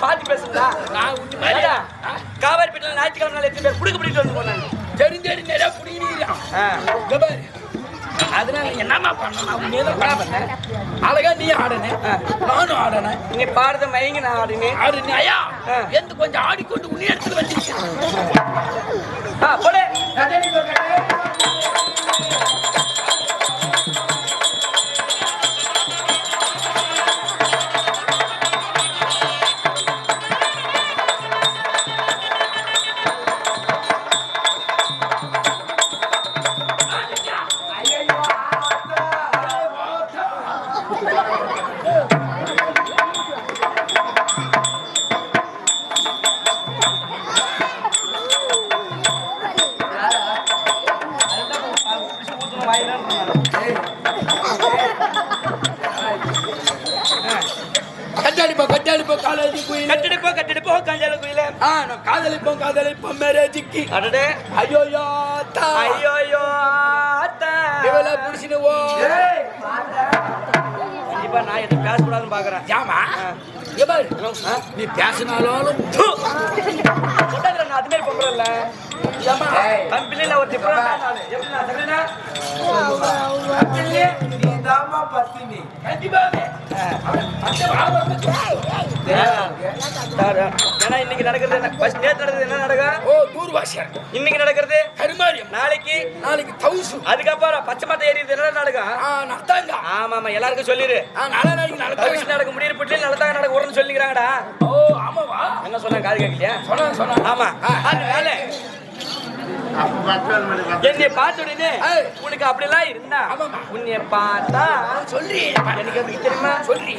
நான் உன்னை மாதிரி ஏடா, காவேரிப்பேட்டில் ஞாயிற்றுக்கிழமை நாள் எத்தனை பேர் குடுக்க பிடிட்டு வந்து போனாங்க? தெரிஞ்சு தெரிஞ்சு நிறைய பாரு. அதனால என்னம்மா பண்ண உன்னே தான் பண்ண அழகா நீ ஆடனே. நானும் ஆடனேன் நீ பாடுறத மயங்கி நான் ஆடுனேன் ஆடு ஐயா. எந்த கொஞ்சம் ஆடிக்கொண்டு உன்னே எடுத்துட்டு வந்துருக்கேன் ஆ, போடு கட்டடிப்போம் கட்டடிப்போம் காலேஜ் குயில். கட்டிடுப்போ கட்டிடுப்போ காஞ்சால குயில. ஆ நான் காதலிப்போம் காதலிப்போம் மேரேஜுக்கு. அடடே. ஐயோ தா ஐயோயோ ஆத்தா. இவள புடிச்சிட்டு ஓ. கண்டிப்பா நான் எதுவும் பேசக்கூடாதுன்னு பாக்குறேன். ஏமா பாரு. நீ பேசினாலும் நான் அது மாதிரி பொம்பளை ஏம்மா? கம்பெனில ஒரு டிஃபரெண்ட் நாள் எப்படி நான் சொல்றேன்னா கண்டிப்பாவே. அந்த வாரம் ஏன்னா இன்னைக்கு நடக்கிறது என்ன? நடக்கும் ஓ தூர்வாசியர் இன்னைக்கு நடக்கிறது? நாளைக்கு தௌசண்ட் அதுக்கப்புறம் பச்சை மட்டை ஏறி என்ன நடக்கும் நடத்தாங்க ஆமா ஆமா எல்லாருக்கும் சொல்லிரு. நல்ல நாளைக்கு நடக்க நடக்க முடியிற பிட்டில நடத்தாங்க நடக்க உடனே சொல்லிக்கிறாங்கடா. ஓ ஆமா வா என்ன சொன்னாங்க காது கேட்கலையா? சொன்னாங்க சொன்னாங்க. ஆமா. அது வேலை. என்னை பார்த்துடனே உனக்கு அப்படிலாம் இருந்தா உன்னை பார்த்தா சொல்லி எனக்கு எப்படி தெரியுமா? சொல்லி